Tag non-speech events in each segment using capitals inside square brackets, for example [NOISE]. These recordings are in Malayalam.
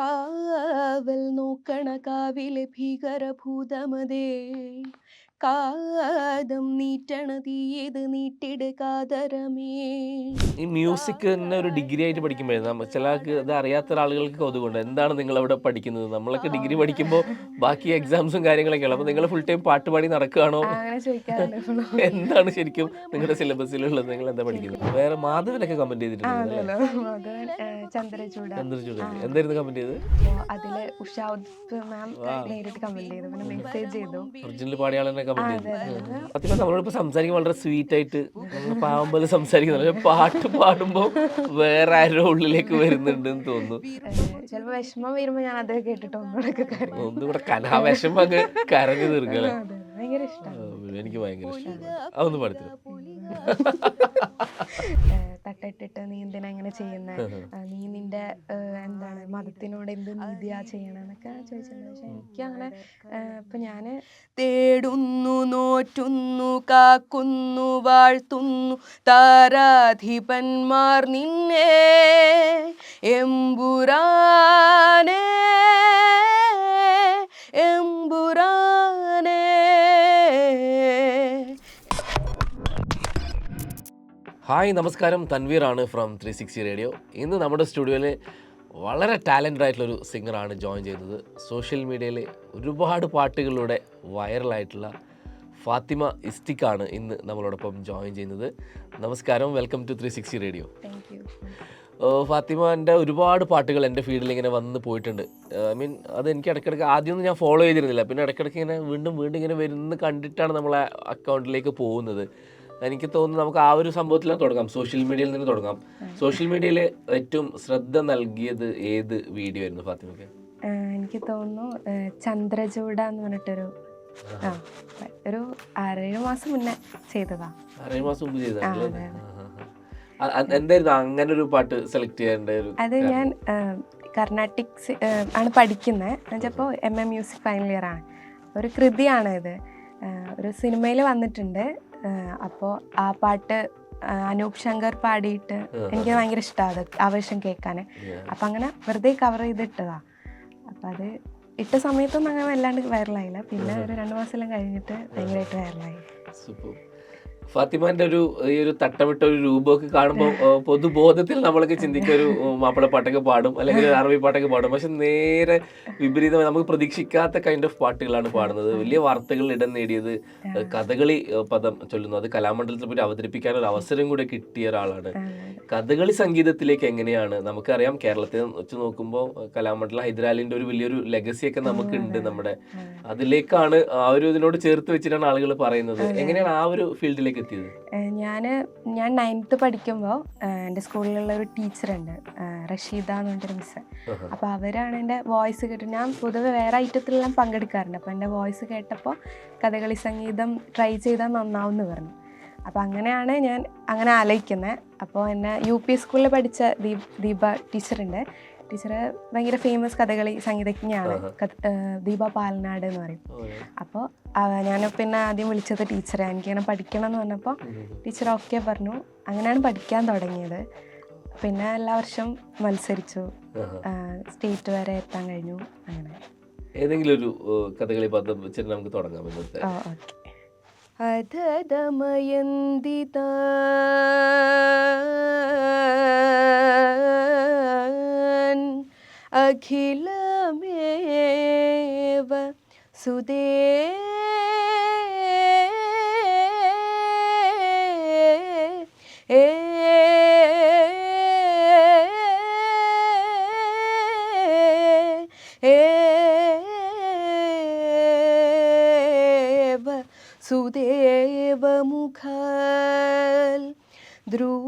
കാവൽ നോക്കണ കാവിലെ ഭീകരഭൂതമതേ. കാതം നീറ്റണ തീയത് നീട്ടിട് കാതരമേ. ഈ മ്യൂസിക് തന്നെ ഒരു ഡിഗ്രി ആയിട്ട് പഠിക്കുമ്പോഴേ നമ്മൾ ചിലർക്ക് ഇത് അറിയാത്ത ആളുകൾക്ക് കൊതുകുണ്ട്. എന്താണ് നിങ്ങൾ അവിടെ പഠിക്കുന്നത്? നമ്മളൊക്കെ ഡിഗ്രി പഠിക്കുമ്പോൾ ബാക്കി എക്സാംസും കാര്യങ്ങളൊക്കെയാണ് അപ്പോൾ നിങ്ങൾ ഫുൾ ടൈം പാട്ട് പാടി നടക്കുകയാണോ? എന്താണ് ശരിക്കും നിങ്ങളുടെ സിലബസിലുള്ളത് നിങ്ങൾ എന്താ പഠിക്കുന്നത്? വേറെ മാധവനൊക്കെ കമന്റ് ചെയ്തിട്ടുണ്ട് ഏ, എന്തായിരുന്നു കമന്റ് ചെയ്തത്? അതിലെ ഉഷാദ് മാം നേരിട്ട് കമന്റ് ചെയ്തു. പിന്നെ മെസ്സേജ് ചെയ്തു. ഒറിജിനൽ പാടിയ കമന്റ് ചെയ്തു സത്യം നമ്മളോടിപ്പോ സംസാരിക്കുമ്പോൾ വളരെ സ്വീറ്റ് ആയിട്ട് നമ്മൾ പാവം പോലെ സംസാരിക്കുന്നത് പാട്ട് പാടുമ്പോൾ വേറെ ആരോ ഉള്ളിലേക്ക് വരുന്നുണ്ടെന്ന് തോന്നുന്നു. ചിലപ്പോ വിഷമം വരുമ്പോ ഞാൻ അത് കേട്ടിട്ട് ഒന്നുകൂടെ അങ്ങ് കരഞ്ഞു തീർക്കല്ലേ? എനിക്ക് ഭയങ്കര ഇഷ്ടം. അതൊന്നും എനിക്ക് ഭയങ്കര ഇഷ്ടമാണ് അതൊന്ന് പാടിത്തരും തട്ടിട്ടിട്ട് നീ എന്തിനാ ഇങ്ങനെ ചെയ്യുന്നേ? ആ, നീ നിന്റെ എന്താണ് മതത്തിനോട് എന്ത് നീതിയാ ചെയ്യണമെന്നൊക്കെ ചോദിച്ചിട്ടുണ്ട്. പക്ഷെ എനിക്ക് അങ്ങനെ ഇപ്പൊ ഞാൻ തേടുന്നു നോറ്റുന്നു കാക്കുന്നു വാഴ്ത്തുന്നു താരാധിപന്മാർ നിന്നെ എമ്പുരാനേ എമ്പുരാനേ. ഹായ് നമസ്കാരം. തൻവീർ ആണ് ഫ്രം ത്രീ സിക്സ്റ്റി റേഡിയോ ഇന്ന് നമ്മുടെ സ്റ്റുഡിയോയിൽ വളരെ ടാലന്റഡ് ആയിട്ടുള്ളൊരു സിംഗറാണ് ജോയിൻ ചെയ്തത്. സോഷ്യൽ മീഡിയയിൽ ഒരുപാട് പാട്ടുകളിലൂടെ വൈറലായിട്ടുള്ള ഫാത്തിമ ഇസ്റ്റിക്കാണ് ഇന്ന് നമ്മളോടൊപ്പം ജോയിൻ ചെയ്യുന്നത്. നമസ്കാരം. Welcome to three sixty radio ഫാത്തിമന്റെ ഒരുപാട് പാട്ടുകൾ എന്റെ ഫീൽഡിൽ ഇങ്ങനെ വന്ന് പോയിട്ടുണ്ട്. ഐ മീൻ അത് എനിക്ക് ഇടയ്ക്കിടയ്ക്ക് ആദ്യമൊന്നും ഞാൻ ഫോളോ ചെയ്തിരുന്നില്ല. പിന്നെ ഇടയ്ക്കിടയ്ക്ക് ഇങ്ങനെ വീണ്ടും വീണ്ടും ഇങ്ങനെ വരുന്ന കണ്ടിട്ടാണ് നമ്മളെ അക്കൗണ്ടിലേക്ക് പോകുന്നത്. എനിക്ക് തോന്നുന്നു നമുക്ക് ആ ഒരു സംഭവത്തിൽ തുടങ്ങാം. സോഷ്യൽ മീഡിയയിൽ നിന്ന് തുടങ്ങാം. സോഷ്യൽ മീഡിയയിൽ ഏറ്റവും ശ്രദ്ധ നൽകിയത് ഏത് വീഡിയോ ആയിരുന്നു ഫാത്തിമയ്ക്ക് എനിക്ക് തോന്നുന്നു ചന്ദ്രചൂട ചന്ദ്രചൂഡ എന്ന് പറഞ്ഞിട്ടൊരു ഒരു ആറേഴ് മാസം മുന്നേ ചെയ്തതാ. ആറേഴ് മാസം മുമ്പ് ചെയ്തതല്ലേ അതെ, എന്തായിരുന്നു അങ്ങനെ ഒരു പാട്ട് സെലക്ട് ചെയ്യേണ്ട ഒരു അത് ഞാൻ കർണാട്ടിക് ആണ് പഠിക്കുന്നത് എന്നുവെച്ചപ്പോൾ M A music final year ആണ്. ഒരു കൃതിയാണ് ഇത്. ഒരു സിനിമയിൽ വന്നിട്ടുണ്ട്. അപ്പോൾ ആ പാട്ട് അനൂപ് ശങ്കർ പാടിയിട്ട് എനിക്ക് ഭയങ്കര ഇഷ്ടമാണ് അത് ആവേശം കേൾക്കാൻ. അപ്പം അങ്ങനെ വെറുതെ കവർ ചെയ്തിട്ടതാ. അപ്പം അത് ഇട്ട സമയത്തൊന്നും അങ്ങനെ വല്ലാണ്ട് വൈറലായില്ല പിന്നെ ഒരു രണ്ട് മാസമെല്ലാം കഴിഞ്ഞിട്ട് ഭയങ്കരമായിട്ട് വൈറലായി സൂപ്പർ ഫാത്തിമാന്റെ ഒരു ഈ ഒരു തട്ടമിട്ട ഒരു രൂപമൊക്കെ കാണുമ്പോൾ പൊതുബോധത്തിൽ നമ്മളൊക്കെ ചിന്തിക്കുക ഒരു മാപ്പിള പാട്ടൊക്കെ പാടും അല്ലെങ്കിൽ ഒരു അറബി പാട്ടൊക്കെ പാടും. പക്ഷെ നേരെ വിപരീതമായി നമുക്ക് പ്രതീക്ഷിക്കാത്ത കൈൻഡ് ഓഫ് പാട്ടുകളാണ് പാടുന്നത്. വലിയ വാർത്തകൾ ഇടം നേടിയത് കഥകളി പദം ചൊല്ലുന്നു. അത് കലാമണ്ഡലത്തിൽ പോയി അവതരിപ്പിക്കാൻ ഒരു അവസരം കൂടെ കിട്ടിയ ഒരാളാണ്. കഥകളി സംഗീതത്തിലേക്ക് എങ്ങനെയാണ്? നമുക്കറിയാം കേരളത്തിൽ വെച്ച് നോക്കുമ്പോൾ കലാമണ്ഡലം ഹൈദരാലിന്റെ ഒരു വലിയൊരു ലെഗസിയൊക്കെ നമുക്കുണ്ട് നമ്മുടെ. അതിലേക്കാണ് ആ ഒരു ഇതിനോട് ചേർത്ത് വെച്ചിട്ടാണ് ആളുകൾ പറയുന്നത്. എങ്ങനെയാണ് ആ ഒരു ഫീൽഡിലേക്ക് എത്തിയത്? ഞാൻ ഞാൻ നയൻത്ത് പഠിക്കുമ്പോൾ എന്റെ സ്കൂളിലുള്ള ഒരു ടീച്ചറുണ്ട് റഷീദ എന്ന് പറഞ്ഞൊരു മിസ്. അപ്പോൾ അവരാണ് എന്റെ വോയിസ് കേട്ട് ഞാൻ പൊതുവെ വേറെ ഐറ്റത്തിലെല്ലാം പങ്കെടുക്കാറുണ്ട്. അപ്പോൾ എന്റെ വോയിസ് കേട്ടപ്പോൾ കഥകളി സംഗീതം ട്രൈ ചെയ്താൽ നന്നാവും എന്ന് പറഞ്ഞു. അപ്പോൾ അങ്ങനെയാണ് ഞാൻ അങ്ങനെ ആലോചിക്കുന്നത് അപ്പോൾ എന്നെ യു പി സ്കൂളിൽ പഠിച്ച ദീപ് ദീപ ടീച്ചറുണ്ട്. ടീച്ചർ ഭയങ്കര ഫേമസ് കഥകളി സംഗീതജ്ഞയാണ് ദീപ പാലനാട് എന്ന് പറയും. അപ്പോൾ ഞാൻ പിന്നെ ആദ്യം വിളിച്ചത് ടീച്ചറെ. എനിക്കിങ്ങനെ പഠിക്കണം എന്ന് പറഞ്ഞപ്പോൾ ടീച്ചർ ഓക്കെ പറഞ്ഞു. അങ്ങനെയാണ് പഠിക്കാൻ തുടങ്ങിയത്. പിന്നെ എല്ലാ വർഷവും മത്സരിച്ചു. സ്റ്റേറ്റ് വരെ എത്താൻ കഴിഞ്ഞു. അങ്ങനെ. ഏതെങ്കിലും ഒരു കഥകളി പദം വെച്ചിട്ട് നമുക്ക് തുടങ്ങാം ഇന്നത്തെ. ഓക്കെ. अखिलमेव सुदे सुदेवमुखल् ध्रुव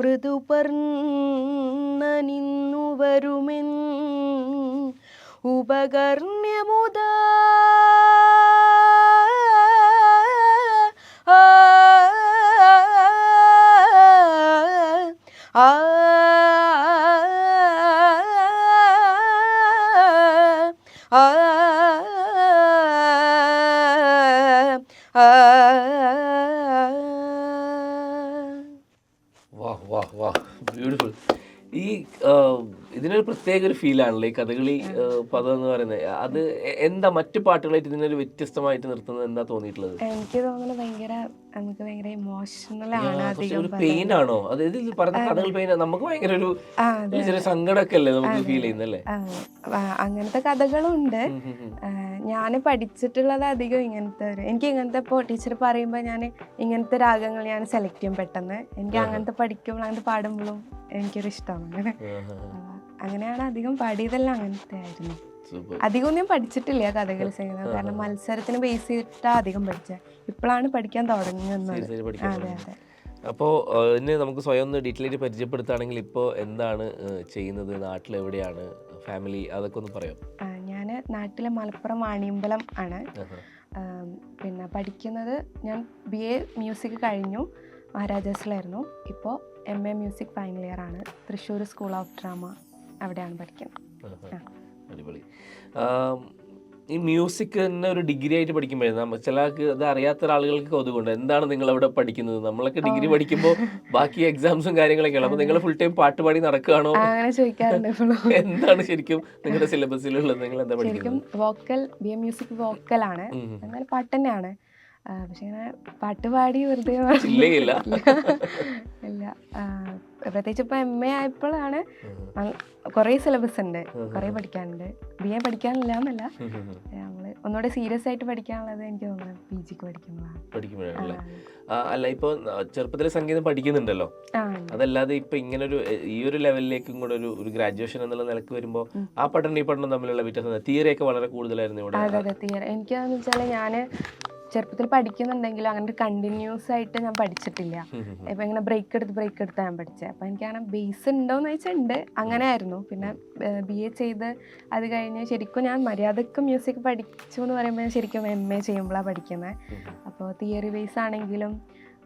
മൃദുപർണനിന്നു വരുമെൻ ഉപകർണ്യമുദ. ആ. ആ. വാ വാ വാ. ബ്യൂട്ടിഫുൾ ഈ ഇതിനൊരു പ്രത്യേക ഒരു ഫീലാണല്ലോ ഈ കഥകളി പദം എന്ന് പറയുന്നത്. അത് എന്താ മറ്റു പാട്ടുകളായിട്ട് ഇതിനൊരു വ്യത്യസ്തമായിട്ട് നിർത്തുന്നത് എന്താ തോന്നിയിട്ടുള്ളത്? എനിക്ക് തോന്നുന്നത് ഭയങ്കര നമുക്ക് ഭയങ്കര ഇമോഷണൽ ആണ് ഒരു പെയിൻ ആണോ? അതായത് ഇതിൽ പറഞ്ഞ കഥകൾ പെയിൻ നമുക്ക് ഭയങ്കര ഒരു ചെറിയ സങ്കടമൊക്കെ അല്ലേ നമുക്ക് ഫീൽ ചെയ്യുന്നല്ലേ അങ്ങനത്തെ കഥകളുണ്ട്. ഞാൻ പഠിച്ചിട്ടുള്ളത് അധികം ഇങ്ങനത്തെ ഒരു എനിക്ക് ഇങ്ങനത്തെ ഇപ്പോൾ ടീച്ചർ പറയുമ്പോൾ ഞാൻ ഇങ്ങനത്തെ രാഗങ്ങൾ ഞാൻ സെലക്ട് ചെയ്യും പെട്ടെന്ന്. എനിക്ക് അങ്ങനത്തെ പഠിക്കുമ്പോൾ അങ്ങനത്തെ പാടുമ്പോഴും എനിക്കൊരു ഇഷ്ടമാണ്. അങ്ങനെ അങ്ങനെയാണ് അധികം പാടിയതെല്ലാം അങ്ങനത്തെ ആയിരുന്നു. അധികം ഞാൻ പഠിച്ചിട്ടില്ല കഥകളി സംഗീതം കാരണം മത്സരത്തിന് ബേസ് ചെയ്തിട്ടാണ് അധികം പഠിച്ചത് ഇപ്പോഴാണ് പഠിക്കാൻ തുടങ്ങുന്നത്. അതെ. അതെ അപ്പോൾ ഇനി നമുക്ക് സ്വയം ഒന്ന് ഡീറ്റെയിൽ ആയിട്ട് പരിചയപ്പെടുത്തുകയാണെങ്കിൽ ഇപ്പോൾ എന്താണ് ചെയ്യുന്നത്? നാട്ടിൽ എവിടെയാണ് ഫാമിലി അതൊക്കെ ഒന്ന് പറയാം നാട്ടിലെ മലപ്പുറം വാണിയമ്പലം ആണ്. പിന്നെ പഠിക്കുന്നത് ഞാൻ ബി എ മ്യൂസിക് കഴിഞ്ഞു. മഹാരാജാസിലായിരുന്നു. ഇപ്പോൾ M A music final year ആണ്. തൃശ്ശൂർ സ്കൂൾ ഓഫ് ഡ്രാമ അവിടെയാണ് പഠിക്കുന്നത്. അടിപൊളി. ഈ മ്യൂസിക് തന്നെ ഒരു ഡിഗ്രി ആയിട്ട് പഠിക്കുമ്പോഴേ നമ്മൾ ചില അത് അറിയാത്ത ആളുകൾക്ക് കൗതുകമുണ്ട് എന്താണ് നിങ്ങൾ അവിടെ പഠിക്കുന്നത്? നമ്മളൊക്കെ ഡിഗ്രി പഠിക്കുമ്പോൾ ബാക്കി എക്സാംസും കാര്യങ്ങളൊക്കെയാണ്. അപ്പൊ നിങ്ങൾ ഫുൾ ടൈം പാട്ട് പാടി നടക്കുകയാണോ? അങ്ങനെ ചോദിക്കാറുണ്ട് [LAUGHS] എന്താണ് ശരിക്കും നിങ്ങളുടെ സിലബസിലുള്ളത് നിങ്ങൾ എന്താ പഠിക്കുന്നത്? Vocal B A music vocal ആണ്. പാട്ട് തന്നെയാണ്. പക്ഷെ ഇങ്ങനെ പാട്ട് പാടി വെറുതെ ഇല്ല പ്രത്യേകിച്ച് ഇപ്പൊ എം എ ആയപ്പോഴാണ് കൊറേ സിലബസ് ഉണ്ട്. കുറേ പഠിക്കാനുണ്ട്. ബി എ പഠിക്കാനില്ല എന്നല്ല. നമ്മൾ ഒന്നുകൂടെ സീരിയസ് ആയിട്ട് പഠിക്കാനുള്ളത് എനിക്ക് തോന്നുന്നു പി ജിക്ക് പഠിക്കുമ്പോഴാണ്. അല്ല ഇപ്പൊ ചെറുപ്പത്തിൽ സംഗീതം പഠിക്കുന്നുണ്ടല്ലോ. അതല്ലാതെ ഇപ്പൊ ഇങ്ങനെ ഒരു ഈ ഒരു ലെവലിലേക്കും കൂടെ ഒരു ഒരു ഗ്രാജുവേഷൻ എന്നുള്ള നിലയ്ക്ക് വരുമ്പോൾ ആ പഠനം ഈ പഠനം തമ്മിലുള്ള വ്യത്യാസം തിയറി ഒക്കെ വളരെ കൂടുതലായിരുന്നു ഇവിടെ. അതെ അതെ. എനിക്കാന്ന് വെച്ചാൽ ഞാൻ ചെറുപ്പത്തിൽ പഠിക്കുന്നുണ്ടെങ്കിലും അങ്ങനെ കണ്ടിന്യൂസ് ആയിട്ട് ഞാൻ പഠിച്ചിട്ടില്ല. ഇപ്പം ഇങ്ങനെ ബ്രേക്ക് എടുത്ത് ബ്രേക്ക് എടുത്ത് ഞാൻ പഠിച്ചത് അപ്പം എനിക്കങ്ങനെ ബേസ് ഉണ്ടോയെന്ന് വെച്ചാൽ ഉണ്ട്. അങ്ങനെ ആയിരുന്നു പിന്നെ ബി എ ചെയ്ത് അത് കഴിഞ്ഞ് ശരിക്കും ഞാൻ മര്യാദയ്ക്ക് മ്യൂസിക് പഠിച്ചു എന്ന് പറയുമ്പോൾ ഞാൻ ശരിക്കും എം എ ചെയ്യുമ്പോഴാണ് പഠിക്കുന്നത്. അപ്പോൾ തിയറി ബേസ് ആണെങ്കിലും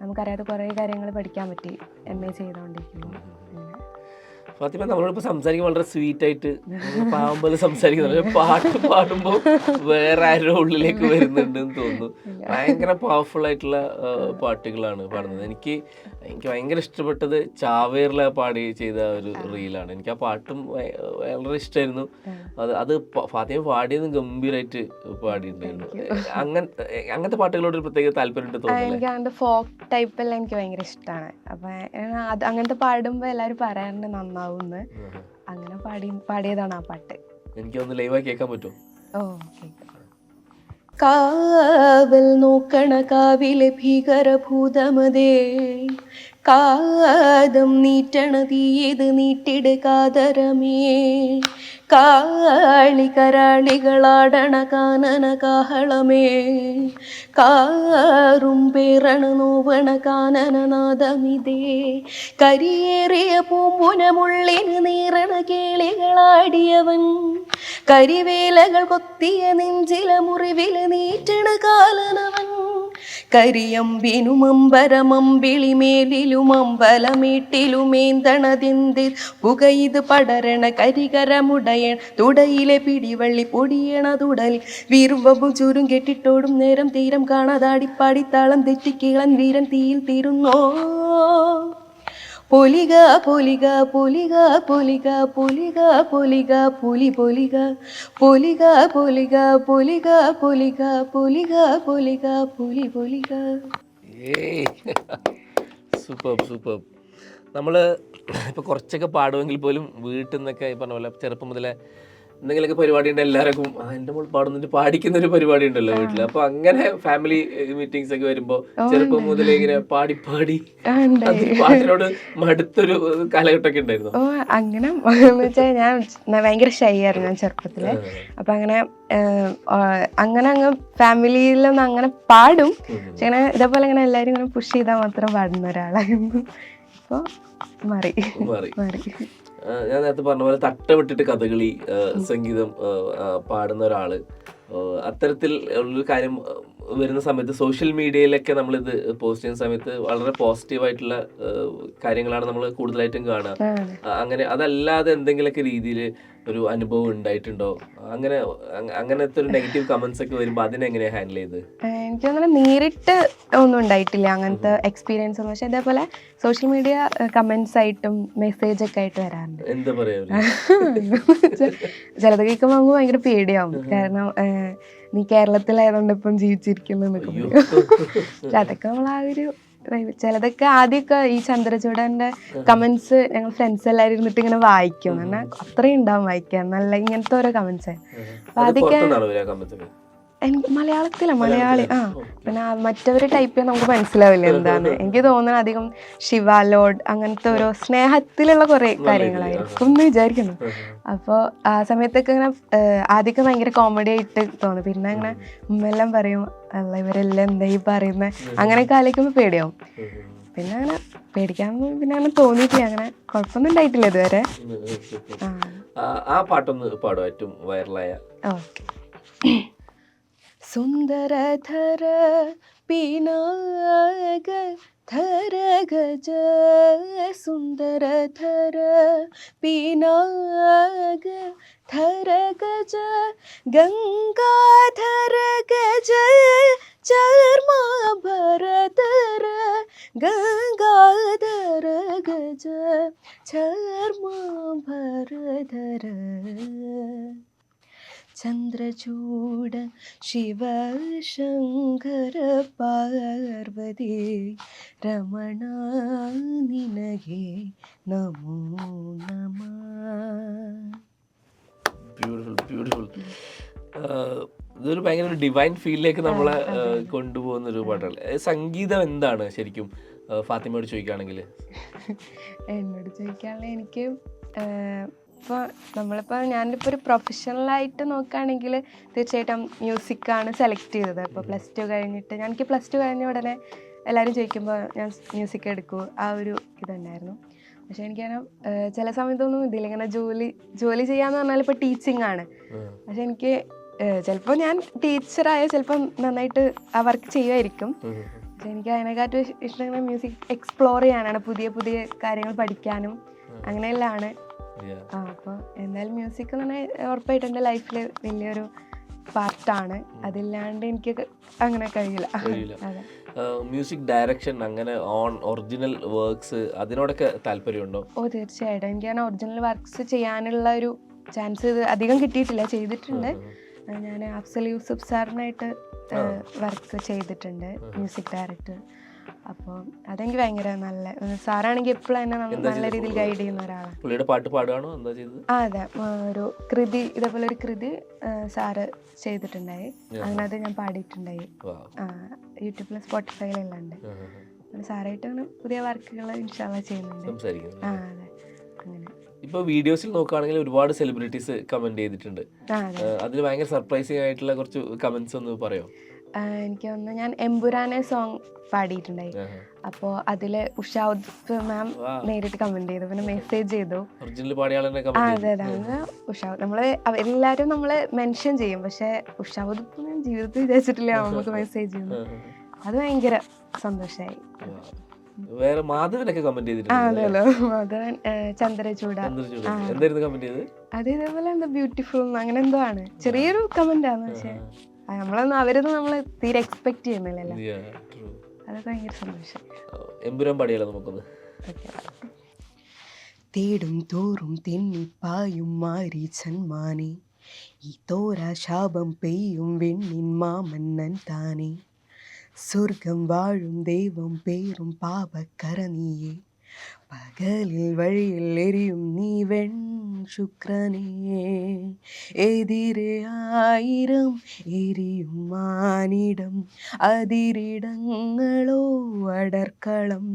നമുക്കറിയാതെ കുറേ കാര്യങ്ങൾ പഠിക്കാൻ പറ്റി. എം എ ചെയ്തുകൊണ്ടിരിക്കുമ്പോൾ അങ്ങനെ. ഫാത്തിമ നമ്മളോട് സംസാരിക്കും വളരെ സ്വീറ്റ് ആയിട്ട് പാവം സംസാരിക്കുന്നു. പാട്ട് പാടുമ്പോൾ വേറെ ആരോ ഉള്ളിലേക്ക് വരുന്നുണ്ട് എന്ന് തോന്നുന്നു ഭയങ്കര പവർഫുൾ ആയിട്ടുള്ള പാട്ടുകളാണ് പാടുന്നത്. എനിക്ക് എനിക്ക് ഭയങ്കര ഇഷ്ടപ്പെട്ടത് ചാവേറിലെ പാടി ചെയ്ത ഒരു റീലാണ്. എനിക്ക് ആ പാട്ടും വളരെ ഇഷ്ടമായിരുന്നു അത് അത് ഫാത്തിമ പാടിയതും ഗംഭീരമായിട്ട് പാടിയിട്ടുണ്ടായിരുന്നു. അങ്ങനെ അങ്ങനത്തെ പാട്ടുകളോട് ഒരു പ്രത്യേക താല്പര്യം തോന്നുന്നു എനിക്ക് അങ്ങനത്തെ ഫോക്ക് ടൈപ്പ് എല്ലാം എനിക്ക് ഭയങ്കര ഇഷ്ടമാണ് അപ്പം അങ്ങനത്തെ പാടുമ്പോൾ എല്ലാവരും പറയാറുണ്ട് നന്നാവും ആഹാ. അങ്ങനെ പാടി പാടിയതാണ് ആ പാട്ട്. എനിക്കൊന്ന് ലൈവായി കേൾക്കാൻ പറ്റുമോ? ഓ കാവൽ നോക്കണ കാവിലെ ഭീകരഭൂതമതേ കാതം നീറ്റണ നീട്ടിട കാതരമേ. കാളി കരാളികളാടണ കാനന കാഹളമേ. കാറും പേറണ നോവണ കാനനനാദമിതേ കരിയേറിയ പൂമ്പുനമുള്ളിന് നീറണ കേളികളാടിയവൻ. കരിവേലകൾ കൊത്തിയ നെഞ്ചില മുറിവിൽ നീറ്റണ കാലനവൻ. കരിയമ്പിനും അമ്പരമമ്പിളിമേലിലും അമ്പലമീട്ടിലുമേന്തണതിന്തിർ. പുകയിത് പടരണ കരികരമുടയൺ തുടയിലെ പിടിവള്ളി പൊടിയണ തുടലിൽ ചുരും കെട്ടിട്ടോടും നേരം തീരം കാണാതാടിപ്പാടി താളം തെറ്റിക്കീളൻ വീരം തീയിൽ തീരുന്നോ? പൊലിക പൊലിക പൊലിക പൊലിക പൊലിക പൊലിക പുലി പൊലിക പൊലിക പൊലിക പൊലിക പൊലിക പൊലിക പൊലിക പൊലി പൊലിക സൂപ്പർ സൂപ്പർ നമ്മൾ ഇപ്പോൾ കുറച്ചൊക്കെ പാടുമെങ്കിൽ പോലും വീട്ടിൽ നിന്നൊക്കെ ഈ പറഞ്ഞ പോലെ ചെറുപ്പം മുതലേ എന്തെങ്കിലുമൊക്കെ പരിപാടി ഉണ്ട് എല്ലാവർക്കും. എന്റെ എന്റെ മോൾ പാടുന്നിട്ട് പാടിക്കുന്ന ഒരു പരിപാടി ഉണ്ടല്ലോ വീട്ടിൽ അപ്പൊ അങ്ങനെ ഫാമിലി മീറ്റിംഗ്സ് ഒക്കെ വരുമ്പോ ചെറുപ്പം മുതലേ ഇങ്ങനെ പാടി പാടി പാട്ടിനോട് മടുത്തൊരു കാലഘട്ടമൊക്കെ ഉണ്ടായിരുന്നു. ഓ അങ്ങനെ വെച്ചാൽ ഞാൻ ഭയങ്കര ഷൈ ആയിരുന്നു ഞാൻ ചെറുപ്പത്തിൽ. അപ്പൊ അങ്ങനെ അങ്ങനെ അങ്ങ് ഫാമിലിയിലൊന്നും അങ്ങനെ പാടും. പക്ഷെ ഇങ്ങനെ ഇതേപോലെ ഇങ്ങനെ എല്ലാവരും ഇങ്ങനെ പുഷ് ചെയ്താൽ മാത്രം പാടുന്ന ഒരാളായിരുന്നു. അപ്പോൾ മാറി. മാറി. ഞാൻ നേരത്തെ പറഞ്ഞ പോലെ തട്ട വിട്ടിട്ട് കഥകളി സംഗീതം പാടുന്ന ഒരാൾ. അത്തരത്തിൽ ഉള്ളൊരു കാര്യം വരുന്ന സമയത്ത് സോഷ്യൽ മീഡിയയിലൊക്കെ നമ്മളിത് പോസ്റ്റ് ചെയ്യുന്ന സമയത്ത് വളരെ പോസിറ്റീവായിട്ടുള്ള കാര്യങ്ങളാണ് നമ്മൾ കൂടുതലായിട്ടും കാണുക. അങ്ങനെ അതല്ലാതെ എന്തെങ്കിലുമൊക്കെ രീതിയിൽ ഒരു അനുഭവം ഉണ്ടായിട്ടുണ്ടോ? അങ്ങനെ അങ്ങനത്തെ ഒരു നെഗറ്റീവ് കമന്റ്സ് ഒക്കെ വരുമ്പോൾ അതിനെങ്ങനെ ഹാൻഡിൽ ചെയ്ത്? എനിക്ക് അങ്ങനെ നേരിട്ട് ഒന്നും ഉണ്ടായിട്ടില്ല. അങ്ങനത്തെ എക്സ്പീരിയൻസ് ഒന്നും. പക്ഷെ ഇതേപോലെ സോഷ്യൽ മീഡിയ കമന്റ്സ് ആയിട്ടും മെസ്സേജ് ഒക്കെ ആയിട്ട് വരാറുണ്ട്. എന്താ പറയാ? [LAUGHS] ചിലത് കേൾക്കുമ്പോൾ നമുക്ക് ഭയങ്കര പേടിയാവും. കാരണം നീ കേരളത്തിലായതുകൊണ്ട് ഇപ്പം ജീവിച്ചിരിക്കുന്നു എന്നൊക്കെ അതൊക്കെ നമ്മൾ ആ ഒരു. ചിലതൊക്കെ ആദ്യമൊക്കെ ഈ ചന്ദ്രചൂഡന്റെ കമന്റ്സ് ഞങ്ങൾ ഫ്രണ്ട്സ് എല്ലാവരും ഇരുന്നിട്ട് ഇങ്ങനെ വായിക്കും. എന്നാൽ അത്രയും ഉണ്ടാവും വായിക്കാൻ. നല്ല ഇങ്ങനത്തെ ഓരോ കമന്റ്സ് അപ്പൊ ആദ്യമൊക്കെ- എനിക്ക് മലയാളത്തിലാണ് മലയാളി. ആ പിന്നെ മറ്റവർ ടൈപ്പ് ചെയ്യാൻ നമുക്ക് മനസ്സിലാവില്ല എന്താണ് എനിക്ക് തോന്നുന്നത് അധികം ശിവാലോഡ് അങ്ങനത്തെ ഓരോ സ്നേഹത്തിലുള്ള കുറെ കാര്യങ്ങളായിരിക്കും. എന്ന് വിചാരിക്കുന്നു അപ്പോൾ ആ സമയത്തൊക്കെ ഇങ്ങനെ ആദ്യമൊക്കെ ഭയങ്കര കോമഡി ആയിട്ട് തോന്നും. പിന്നെ അങ്ങനെ ഉമ്മെല്ലാം പറയും അല്ല ഇവരെല്ലാം എന്താ ഈ പറയുന്നത് അങ്ങനെയൊക്കെ ആലോചിക്കുമ്പോൾ പേടിയാവും. പിന്നെ അങ്ങനെ പേടിക്കാൻ പിന്നെ അങ്ങനെ തോന്നിയിട്ടില്ല. അങ്ങനെ കുഴപ്പമൊന്നും ഉണ്ടായിട്ടില്ല ഇതുവരെ. ആ. പാട്ടൊന്ന് പാടും ഏറ്റവും വൈറലായ ഓക്കെ. സുന്ദരധര പിനാക ധര ഗജ സുന്ദരധര പിനാക ധര ഗജ ഗംഗാധര ഗജ ചർമാഭരധര ഗംഗാധര ഗജ ചർമാഭരധര ചന്ദ്രചൂഡ ശിവശങ്കര പാർവതി രമണ നിനകെ നമോ നമ. ബ്യൂട്ടിഫുൾ ബ്യൂട്ടിഫുൾ ഇതൊരു ഭയങ്കര ഒരു ഡിവൈൻ ഫീലിലേക്ക് നമ്മളെ കൊണ്ടുപോകുന്ന ഒരു പാട്ടാണ്. സംഗീതം എന്താണ് ശരിക്കും? ഫാത്തിമയോട് ചോദിക്കുകയാണെങ്കിൽ. എന്നോട് ചോദിക്കാനുള്ള എനിക്ക് ഇപ്പോൾ നമ്മളിപ്പോൾ ഞാനിപ്പോൾ ഒരു പ്രൊഫഷണലായിട്ട് നോക്കുകയാണെങ്കിൽ തീർച്ചയായിട്ടും മ്യൂസിക്കാണ് സെലക്ട് ചെയ്തത്. അപ്പോൾ പ്ലസ് ടു കഴിഞ്ഞിട്ട് ഞാൻ എനിക്ക് പ്ലസ് ടു കഴിഞ്ഞ ഉടനെ എല്ലാവരും ചോദിക്കുമ്പോൾ ഞാൻ മ്യൂസിക് എടുക്കൂ. ആ ഒരു ഇതുണ്ടായിരുന്നു. പക്ഷേ എനിക്കങ്ങനെ ചില സമയത്തൊന്നും ഇതില്ല ഇങ്ങനെ ജോലി ജോലി ചെയ്യാന്ന് പറഞ്ഞാൽ ഇപ്പോൾ ടീച്ചിങ് ആണ്. പക്ഷെ എനിക്ക് ചിലപ്പോൾ ഞാൻ ടീച്ചറായ ചിലപ്പം നന്നായിട്ട് ആ വർക്ക് ചെയ്യുമായിരിക്കും. പക്ഷെ എനിക്ക് അതിനെക്കാട്ടും ഇഷ്- ഇഷ്ടം മ്യൂസിക് എക്സ്പ്ലോർ ചെയ്യാനാണ്. പുതിയ പുതിയ കാര്യങ്ങൾ പഠിക്കാനും അങ്ങനെയെല്ലാമാണ് ആ അപ്പോൾ എന്നാൽ മ്യൂസിക് എന്ന് പറഞ്ഞാൽ ഉറപ്പായിട്ട് എന്റെ ലൈഫിൽ വലിയൊരു പാർട്ടാണ് അതില്ലാണ്ട് എനിക്ക് അങ്ങനെ കഴിയില്ല. മ്യൂസിക് ഡയറക്ഷൻ അങ്ങനെ ഓൺ ഒറിജിനൽ വർക്ക്സ് അതിനോടൊക്കെ താല്പര്യമുണ്ടോ? ഓ തീർച്ചയായിട്ടും. എനിക്ക് ഞാൻ ഒറിജിനൽ വർക്ക്സ് ചെയ്യാനുള്ള ഒരു ചാൻസ് അധികം കിട്ടിയിട്ടില്ല. ചെയ്തിട്ടുണ്ട്. ഞാൻ അഫ്സൽ യൂസുഫ് സാറിനായിട്ട് വർക്ക് ചെയ്തിട്ടുണ്ട് മ്യൂസിക് ഡയറക്ടർ അപ്പോൾ അതെനിക്ക് ഭയങ്കര നല്ല സാറാണെങ്കിൽ എപ്പോഴും എന്നെ നല്ല രീതിയിൽ ഗൈഡ് ചെയ്യുന്ന ഒരാളാണ് പുള്ളിയുടെ പാട്ട് പാടുകയാണോ എന്താ ചെയ്തത്? ആ അതെ. ഒരു കൃതി ഇതേപോലെ ഒരു കൃതി സാറ് ചെയ്തിട്ടുണ്ടായി. അതിനകത്ത് ഞാൻ പാടിയിട്ടുണ്ടായി. യൂട്യൂബിലും സ്പോട്ടിഫൈയിലെല്ലാം ഉണ്ട് സാറായിട്ടാണ് പുതിയ വർക്കുകൾ ഇൻഷാല്ല ചെയ്യുന്നുണ്ട് ആ അതെ. അങ്ങനെ. ഇപ്പൊ വീഡിയോസിൽ നോക്കുകയാണെങ്കിൽ ഒരുപാട് സെലിബ്രിറ്റീസ് കമന്റ് ചെയ്തിട്ടുണ്ട്. അതിന് അതിൽ ഭയങ്കര സർപ്രൈസിങ് ആയിട്ടുള്ള കുറച്ച് കമന്റ്സ് ഒന്ന് പറയോ? എനിക്ക് തോന്നുന്നു ഞാൻ എമ്പുരാനെ സോങ് പാടിയിട്ടുണ്ടായി. അപ്പോ അതിൽ ഉഷ ഉദ്ഫ് മാം. നേരിട്ട് കമന്റ് ചെയ്തു. പിന്നെ മെസ്സേജ് ചെയ്തു. അതെ അതെ. ഉഷ നമ്മൾ എല്ലാവരും നമ്മളെ മെൻഷൻ ചെയ്യും. പക്ഷെ ഉഷ ഉദ്ഫ് ഞാൻ ജീവിതത്തിൽ വിചാരിച്ചിട്ടില്ല നമുക്ക് മെസ്സേജ് ചെയ്യുന്നു അത് ഭയങ്കര സന്തോഷമായി വേറെ മാധവനൊക്കെ കമന്റ് ചെയ്തിട്ടുണ്ട് മാധവൻ ചന്ദ്രചൂട എന്തായിരുന്നു കമന്റ് ചെയ്തത്? അതേപോലെ എന്താ ബ്യൂട്ടിഫുൾ അങ്ങനെ എന്തോ ആണ്. ചെറിയൊരു കമന്റ് ആണ് പക്ഷെ നമ്മളൊന്നും അവരൊന്നും നമ്മൾ തീരെ എക്സ്പെക്ട് ചെയ്യുന്നില്ലല്ലോ. ഭയങ്കര സന്തോഷം. ആ, എമ്പുരാൻ പാടിയല്ലോ നമുക്കൊന്ന്. തേടും തോറും തെന്നിപ്പായും മാരീച്ചന്മാനെ ഈ തോരാ ശാപം പെയ്യും വെണ്ണിൻ മാമന്നൻ താനേ. സ്വർഗം വാഴും ദൈവം പേരും പാപക്കര നീയെ പകലിൽ വഴിയിൽ എരിയും നീ വെൺ ശുക്രനേ. എതിരെ ആയിരം എരിയും മാനിടം അതിരിടങ്ങളോ അടർക്കളം.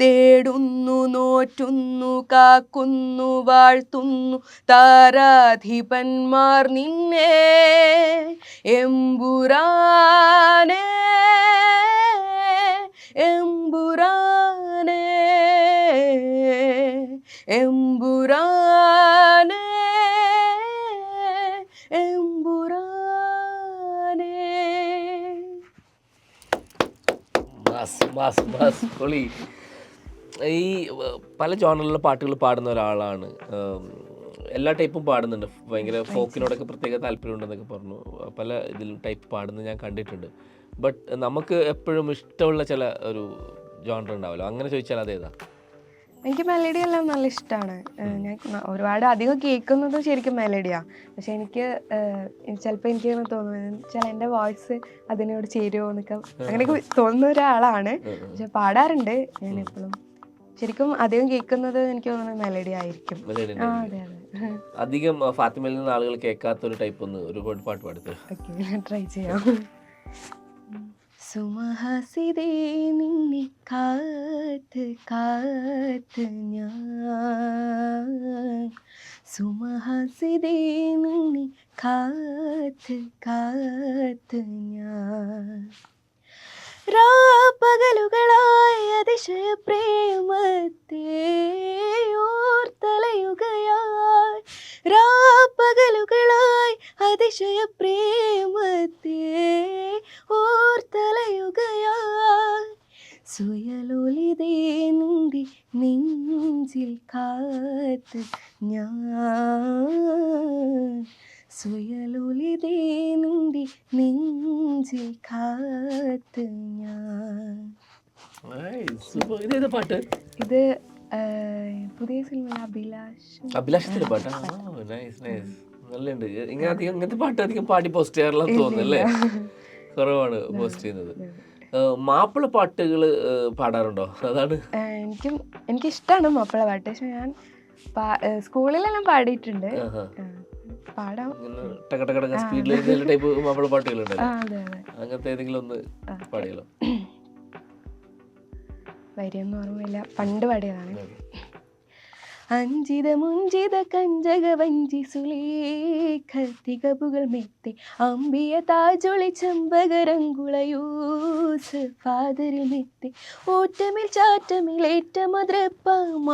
തേടുന്നു നോറ്റുന്നു കാക്കുന്നു വാഴ്ത്തുന്നു താരാധിപന്മാർ നിന്നെ. എമ്പുരാനേ എമ്പുരാനേ എമ്പുരാനേ എമ്പുരാനെ. ബസ് ബസ് ബസ് പൊളി. ഈ പല ജോണറിലെ പാട്ടുകൾ പാടുന്ന ഒരാളാണ്. എല്ലാ ടൈപ്പും പാടുന്നുണ്ട്. ഭയങ്കര ഫോക്കിനോടൊക്കെ പ്രത്യേക താല്പര്യമുണ്ടെന്നൊക്കെ പറഞ്ഞു. പല ഇതിൽ ടൈപ്പ് പാടുന്നത് ഞാൻ കണ്ടിട്ടുണ്ട്. ബട്ട് നമുക്ക് എപ്പോഴും ഇഷ്ടമുള്ള ചില ഒരു ജോണർ ഉണ്ടാവല്ലോ. അങ്ങനെ ചോദിച്ചാൽ അതേതാ? എനിക്ക് മെലഡി എല്ലാം നല്ല ഇഷ്ടമാണ് ഞാൻ ഒരുപാട് അധികം കേൾക്കുന്നത് ശരിക്കും മെലഡിയാണ് പക്ഷെ എനിക്ക് ചിലപ്പോൾ എനിക്ക് തോന്നുന്നത് വെച്ചാൽ എന്റെ വോയിസ് അതിനോട് ചേരുമോ എന്നൊക്കെ അങ്ങനെയൊക്കെ തോന്നുന്ന ഒരാളാണ്. പക്ഷെ പാടാറുണ്ട് ഞാൻ എപ്പോഴും ശരിക്കും അധികം കേൾക്കുന്നത് എനിക്ക് തോന്നുന്നത് മെലഡി ആയിരിക്കും. അധികം ഫാത്തിമയിൽ നിന്ന് ആളുകൾ കേൾക്കാത്ത ഒരു ടൈപ്പ് ഒന്ന് ഒരുപാട് പാട്ട് പാടുത്തു ഓക്കെ ഞാൻ ട്രൈ ചെയ്യാം. സുമഹാസിതേ നിന്നെ കാത്ത് കാത്ത് ഞാൻ സുമഹാസിതേ നിന്നെ കാത്ത് കാത്ത് ഞാൻ രാപ്പകലുകളായ അതിശയ പ്രേമത്തേയോർത്തലയുകയായി രാപ്പകലുകളായി അതിശയ പ്രേമത്തെ ഓർത്തലയുകയായി സുയലൊലിതേ നിന്റെ നെഞ്ചിൽ കാത്ത് ഞാൻ സുയലൊലിതേ നിന്റെ നെഞ്ചിൽ കാത്ത് ഞാൻ. ഇതേതാ പാട്ട്? ഇത് പുതിയ സിനിമ അഭിലാഷ്. അഭിലാഷത്തിന്റെ പാട്ടാ? നൈസ് നൈസ് നല്ലുണ്ട് ഇങ്ങനെ അധികം ഇങ്ങനത്തെ പാട്ട് അധികം പാടി പോസ്റ്റ് ചെയ്യാറില്ല തോന്നുന്നല്ലേ? [LAUGHS] കുറവാണ് പോസ്റ്റ് ചെയ്യുന്നത്. മാപ്പിള പാട്ടുകൾ പാടാറുണ്ടോ? അതാണ്. എനിക്കും എനിക്കിഷ്ടമാണ് മാപ്പിള പാട്ട്. പക്ഷെ ഞാൻ സ്കൂളിലെല്ലാം പാടിയിട്ടുണ്ട്. പാടാം. ഇങ്ങനെ ടക ടക ടക സ്പീഡിൽ ടൈപ്പ് മാപ്പിള പാട്ടുകളുണ്ടല്ലോ. അതെ അതെ. അങ്ങനത്തെ ഏതെങ്കിലും ഒന്ന് പാടിയല്ലോ വരിയൊന്നും ഓർമ്മയില്ല. പണ്ട് പാടിയതാണ്. അഞ്ചിത മുഞ്ചിത കഞ്ചക വഞ്ചി സുലേഖ തികവുകൾ മെത്തെ അമ്പിയ താജൊളി ചെമ്പകരങ്കുളയൂസ് ഫാദറിൽ മെത്തെ. ഓറ്റമിൽ ചാറ്റമിൽ ഏറ്റ മധുരപ്പമാകുമേ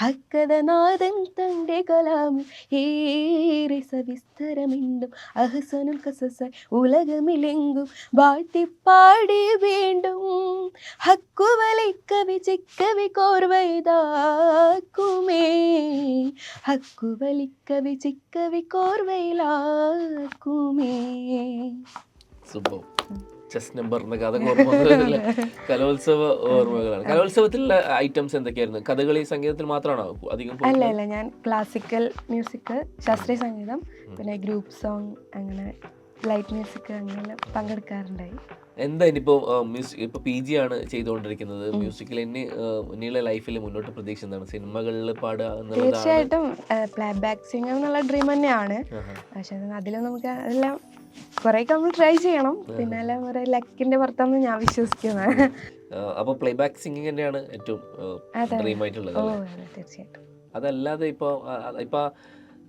അക്കഥ നാദൻ തന്റെ കലാമിൽ ഏറെ സവിസ്തരമിണ്ടും അഹസനുൽ കസസ ഉലകമിലെങ്കും വാഴ്ത്തിപ്പാടി വീണ്ടും. കവി ചിക്കവി കോർവൈതാക്കുമേ ഹക്കുവലിക്കവി ചിക്കവി കോർവൈലാക്കുമേ സൂപ്പർ ചെസ് നമ്പർ എന്നൊക്കെ അതൊക്കെ ഓർമ്മ? കലോത്സവ ഓർമ്മകളാണ്. കലോത്സവത്തിലുള്ള ഐറ്റംസ് എന്തൊക്കെയായിരുന്നു? കഥകളി സംഗീതത്തിൽ മാത്രമാണോ അധികം അല്ല അല്ല ഞാൻ ക്ലാസിക്കൽ മ്യൂസിക് ശാസ്ത്രീയ സംഗീതം പിന്നെ ഗ്രൂപ്പ് സോങ് അങ്ങനെ ലൈറ്റ് മ്യൂസിക് അങ്ങനെ പങ്കെടുക്കാറുണ്ടായി. എന്താ ഇനിയിപ്പോ മ്യൂസിക് ഇപ്പൊ പി ജി ആണ് ചെയ്തുകൊണ്ടിരിക്കുന്നത്. മ്യൂസിക്കിൽ ഇനി ഇനിയുള്ള ലൈഫിൽ മുന്നോട്ട് പ്രതീക്ഷ എന്താണ്? സിനിമകളിൽ പാടുക തീർച്ചയായിട്ടും പ്ലേ ബാക്ക് സിംഗർ എന്നുള്ള ഡ്രീം തന്നെയാണ്. പക്ഷെ അതിൽ നമുക്ക് അതെല്ലാം കുറെ നമ്മൾ ട്രൈ ചെയ്യണം. പിന്നെ എല്ലാം ഒരു ലക്കിന്റെ പുറത്താന്ന് ഞാൻ വിശ്വസിക്കുന്നത് അപ്പോൾ അപ്പൊ പ്ലേ ബാക്ക് സിംഗിങ് തന്നെയാണ് ഏറ്റവും. ഡ്രീം ആയിട്ടുള്ളത് തീർച്ചയായിട്ടും. അതല്ലാതെ ഇപ്പൊ ആ, ആ, ഇപ്പൊ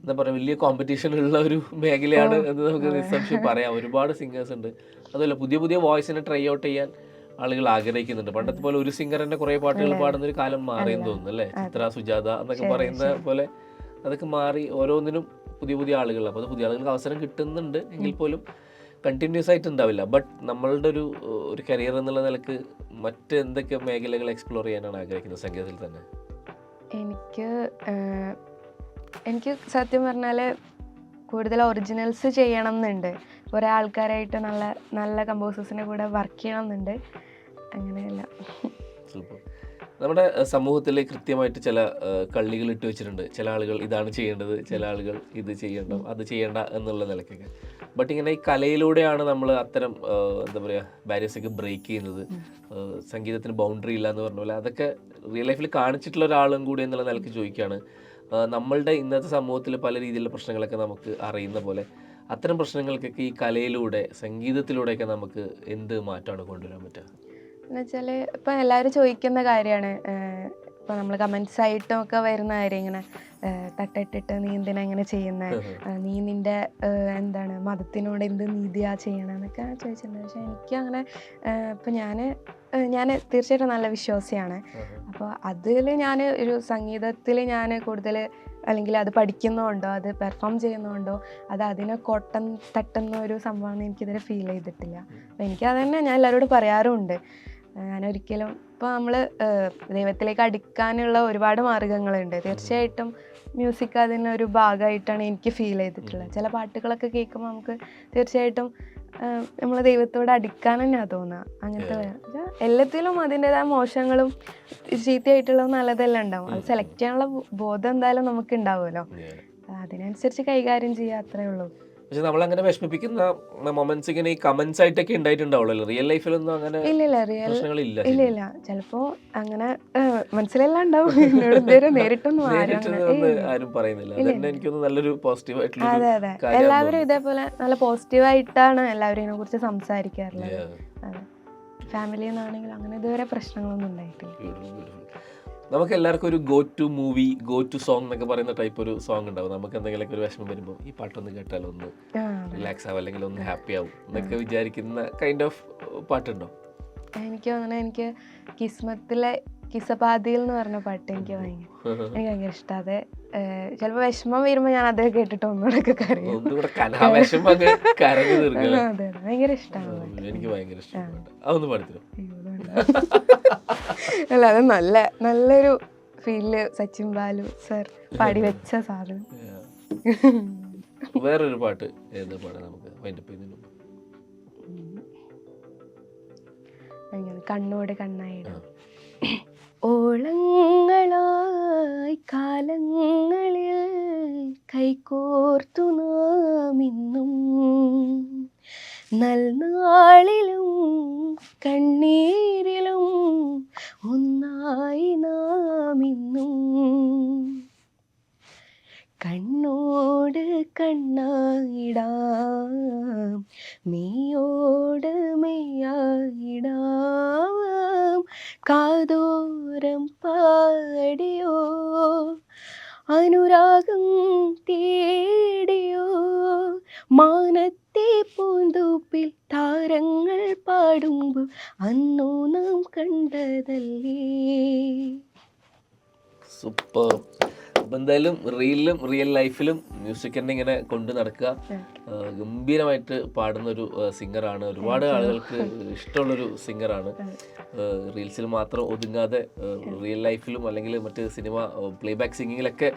എന്താ പറയുക വലിയ കോമ്പറ്റീഷൻ ഉള്ള ഒരു മേഖലയാണ് എന്ന് നമുക്ക് നിസ്സംശയം പറയാം. ഒരുപാട് സിംഗേഴ്സ് ഉണ്ട്. അതുമല്ല പുതിയ പുതിയ വോയിസിനെ ട്രൈ ഔട്ട് ചെയ്യാൻ ആളുകൾ ആഗ്രഹിക്കുന്നുണ്ട്. പണ്ടത്തെ പോലെ ഒരു സിംഗർ തന്നെ കുറെ പാട്ടുകൾ പാടുന്ന ഒരു കാലം മാറിയെന്ന് തോന്നുന്നു അല്ലേ? ചിത്ര സുജാത എന്നൊക്കെ പറയുന്ന പോലെ അതൊക്കെ മാറി ഓരോന്നിനും പുതിയ പുതിയ ആളുകൾ. അപ്പോൾ അത് പുതിയ ആളുകൾക്ക് അവസരം കിട്ടുന്നുണ്ട് എങ്കിൽ പോലും കണ്ടിന്യൂസ് ആയിട്ട് ഉണ്ടാവില്ല. ബട്ട് നമ്മളുടെ ഒരു ഒരു കരിയർ എന്നുള്ള നിലയ്ക്ക് മറ്റ് എന്തൊക്കെ മേഖലകൾ എക്സ്പ്ലോർ ചെയ്യാനാണ് ആഗ്രഹിക്കുന്നത് സംഗീതത്തിൽ തന്നെ? എനിക്ക് എനിക്ക് സത്യം പറഞ്ഞാൽ കൂടുതൽ ഒറിജിനൽസ് ചെയ്യണം എന്നുണ്ട് കുറേ ആൾക്കാരായിട്ട് നല്ല നല്ല കമ്പോസേഴ്സിന്റെ കൂടെ വർക്ക് ചെയ്യണം എന്നുണ്ട് അങ്ങനെയല്ല നമ്മുടെ സമൂഹത്തിൽ കൃത്യമായിട്ട് ചില കള്ളികൾ ഇട്ട് വെച്ചിട്ടുണ്ട്. ചില ആളുകൾ ഇതാണ് ചെയ്യേണ്ടത് ചില ആളുകൾ ഇത് ചെയ്യണ്ട അത് ചെയ്യണ്ട എന്നുള്ള നിലയ്ക്കൊക്കെ. ബട്ട് ഇങ്ങനെ ഈ കലയിലൂടെയാണ് നമ്മൾ അത്തരം എന്താ പറയുക ബാരിയേഴ്സൊക്കെ ബ്രേക്ക് ചെയ്യുന്നത്. സംഗീതത്തിന് ബൗണ്ടറി ഇല്ല എന്ന് പറഞ്ഞ പോലെ അതൊക്കെ റിയൽ ലൈഫിൽ കാണിച്ചിട്ടുള്ള ഒരാളും കൂടി എന്നുള്ള നിലയ്ക്ക് ചോദിക്കുകയാണ് നമ്മളുടെ ഇന്നത്തെ സമൂഹത്തിൽ പല രീതിയിലുള്ള പ്രശ്നങ്ങളൊക്കെ നമുക്ക് അറിയുന്ന പോലെ അത്തരം പ്രശ്നങ്ങൾക്കൊക്കെ ഈ കലയിലൂടെ സംഗീതത്തിലൂടെയൊക്കെ നമുക്ക് എന്ത് മാറ്റമാണ് കൊണ്ടുവരാൻ പറ്റുക? എന്നുവെച്ചാൽ ഇപ്പം എല്ലാവരും ചോദിക്കുന്ന കാര്യമാണ് ഇപ്പോൾ നമ്മൾ കമൻസ് ആയിട്ടും ഒക്കെ വരുന്ന കാര്യം ഇങ്ങനെ തട്ടിട്ടിട്ട് നീ എന്തിനാ ഇങ്ങനെ ചെയ്യുന്നത് നീ നിന്റെ എന്താണ് മതത്തിനോട് എന്ത് നീതിയാ ചെയ്യണമെന്നൊക്കെ ചോദിച്ചിട്ടുണ്ട്. പക്ഷെ എനിക്ക് അങ്ങനെ ഇപ്പം ഞാൻ ഞാൻ തീർച്ചയായിട്ടും നല്ല വിശ്വാസിയാണ്. അപ്പോൾ അതിൽ ഞാൻ ഒരു സംഗീതത്തിൽ ഞാൻ കൂടുതൽ അല്ലെങ്കിൽ അത് പഠിക്കുന്നുണ്ടോ അത് പെർഫോം ചെയ്യുന്നുണ്ടോ അത് അതിനെ കൊട്ടം തട്ടുന്ന ഒരു സംഭവമാണ് എനിക്കിതുവരെ ഫീൽ ചെയ്തിട്ടില്ല. അപ്പോൾ എനിക്ക് അതന്നെ തന്നെ ഞാൻ എല്ലാവരോടും പറയാറുമുണ്ട് ഞാനൊരിക്കലും ഞാൻ ഒരിക്കലും ഇപ്പോൾ നമ്മൾ ദൈവത്തിലേക്ക് അടുക്കാനുള്ള ഒരുപാട് മാർഗങ്ങളുണ്ട്. തീർച്ചയായിട്ടും മ്യൂസിക് അതിനൊരു ഭാഗമായിട്ടാണ് എനിക്ക് ഫീൽ ചെയ്തിട്ടുള്ളത്. ചില പാട്ടുകളൊക്കെ കേൾക്കുമ്പോൾ നമുക്ക് തീർച്ചയായിട്ടും നമ്മൾ ദൈവത്തോട് അടുക്കാൻ തന്നെയാണ് തോന്നുക അങ്ങനത്തെ എല്ലാത്തിലും അതിന്റെതായ മോശങ്ങളും ചീത്തയായിട്ടുള്ള നല്ലതെല്ലാം ഉണ്ടാവും. അത് സെലക്ട് ചെയ്യാനുള്ള ബോധം എന്തായാലും നമുക്ക് ഉണ്ടാവുമല്ലോ. അതിനനുസരിച്ച് കൈകാര്യം ചെയ്യുക അത്രേ ഉള്ളൂ. പക്ഷെ നമ്മളങ്ങനെ വിഷമിപ്പിക്കുന്ന മൊമെന്റ്സ് ഇങ്ങനെ ഈ കമന്റ്സ് ആയിട്ടൊക്കെ ഉണ്ടായിട്ടുണ്ടാവുള്ളൂ റിയൽ ലൈഫിലൊന്നും അങ്ങനെ ഇല്ല ഇല്ല റിയൽ പ്രശ്നങ്ങളില്ല. ഇല്ല ഇല്ല ചിലപ്പോ അങ്ങനെ മനസ്സിലെല്ലാം ഉണ്ടാവും. എന്നോട് ഇതുവരെ നേരിട്ടൊന്നും ആരും പറയുന്നില്ല. അതന്നെ എനിക്കൊന്ന് നല്ലൊരു പോസിറ്റീവ് ആയിട്ടുള്ള അതെ അതെ. എല്ലാവരും ഇതേപോലെ നല്ല പോസിറ്റീവായിട്ടാണ് എല്ലാവരും ഇതിനെ കുറിച്ച് സംസാരിക്കാറുള്ളത്. ഫാമിലിയിൽ നിന്നാണെങ്കിലും അങ്ങനെ ഇതുവരെ പ്രശ്നങ്ങളൊന്നും ഉണ്ടായിട്ടില്ല. നമുക്ക് എല്ലാവർക്കും ഒരു go to movie go to song എന്നൊക്കെ പറയുന്ന ടൈപ്പ് ഒരു സോങ് ഉണ്ടാവും. നമുക്ക് എന്തെങ്കിലുമൊക്കെ ഒരു വിഷമം വരുമ്പോൾ ഈ പാട്ടൊന്ന് കേട്ടാൽ ഒന്ന് റിലാക്സ് ആവും അല്ലെങ്കിൽ ഒന്ന് ഹാപ്പി ആവും എന്നൊക്കെ വിചാരിക്കുന്ന കൈൻഡ് ഓഫ് പാട്ടുണ്ടോ? എനിക്ക് തോന്നുന്നത് എനിക്ക് കിസ്മത്തിലെ കിസപാതിയിൽ എന്ന് പറഞ്ഞ പാട്ട് എനിക്ക് ഭയങ്കര എനിക്ക് ഭയങ്കര ഇഷ്ടം. അത് ചിലപ്പോൾ വിഷമം വരുമ്പോൾ ഞാൻ അത് കേട്ടിട്ട് ഒന്നുകൂടെ കരയും ഭയങ്കര ഇഷ്ടമാണ് എനിക്ക് ഭയങ്കര ഇഷ്ടമാണ് അതൊന്ന് പാടിത്തരും [LAUGHS] അല്ല അത് നല്ല നല്ലൊരു ഫീൽ സച്ചിൻ ബാലു സർ പാടി വെച്ച സാധനം. വേറൊരു പാട്ട് ഏത് പാടാം നമുക്ക്? അങ്ങനെ കണ്ണോട് കണ്ണായിടും. ഓളങ്ങളായി കാലങ്ങളിൽ കൈകോർത്തു നാം ഇന്നും. നൽനാളിലും കണ്ണീരിലും ഒന്നായി നാം കണ്ണോട് കണ്ണായിടാം മെയ്യോട്. മെയ്യായിടാം കാതോരം പാടിയോ അനുരാഗം തേടിയോ മാനത്തെ പാടുമ്പോൾ അന്നു നാം കണ്ടതല്ലേ സൂപ്പർ അപ്പം എന്തായാലും റീലിലും റിയൽ ലൈഫിലും മ്യൂസിക് തന്നെ ഇങ്ങനെ കൊണ്ടു നടക്കുക. ഗംഭീരമായിട്ട് പാടുന്ന ഒരു സിംഗറാണ് ഒരുപാട് ആളുകൾക്ക് ഇഷ്ടമുള്ളൊരു സിംഗറാണ് റീൽസിൽ മാത്രം ഒതുങ്ങാതെ റിയൽ ലൈഫിലും അല്ലെങ്കിൽ മറ്റ് സിനിമ പ്ലേബാക്ക് സിംഗിങ്ങിലൊക്കെ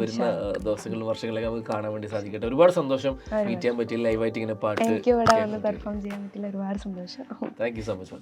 വരുന്ന ദിവസങ്ങളിലും വർഷങ്ങളിലൊക്കെ നമുക്ക് കാണാൻ വേണ്ടി സാധിക്കട്ടെ. ഒരുപാട് സന്തോഷം. മീറ്റ് ചെയ്യാൻ പറ്റിയ ലൈവായിട്ട് ഇങ്ങനെ പാട്ട് താങ്ക് യു സോ മച്ച്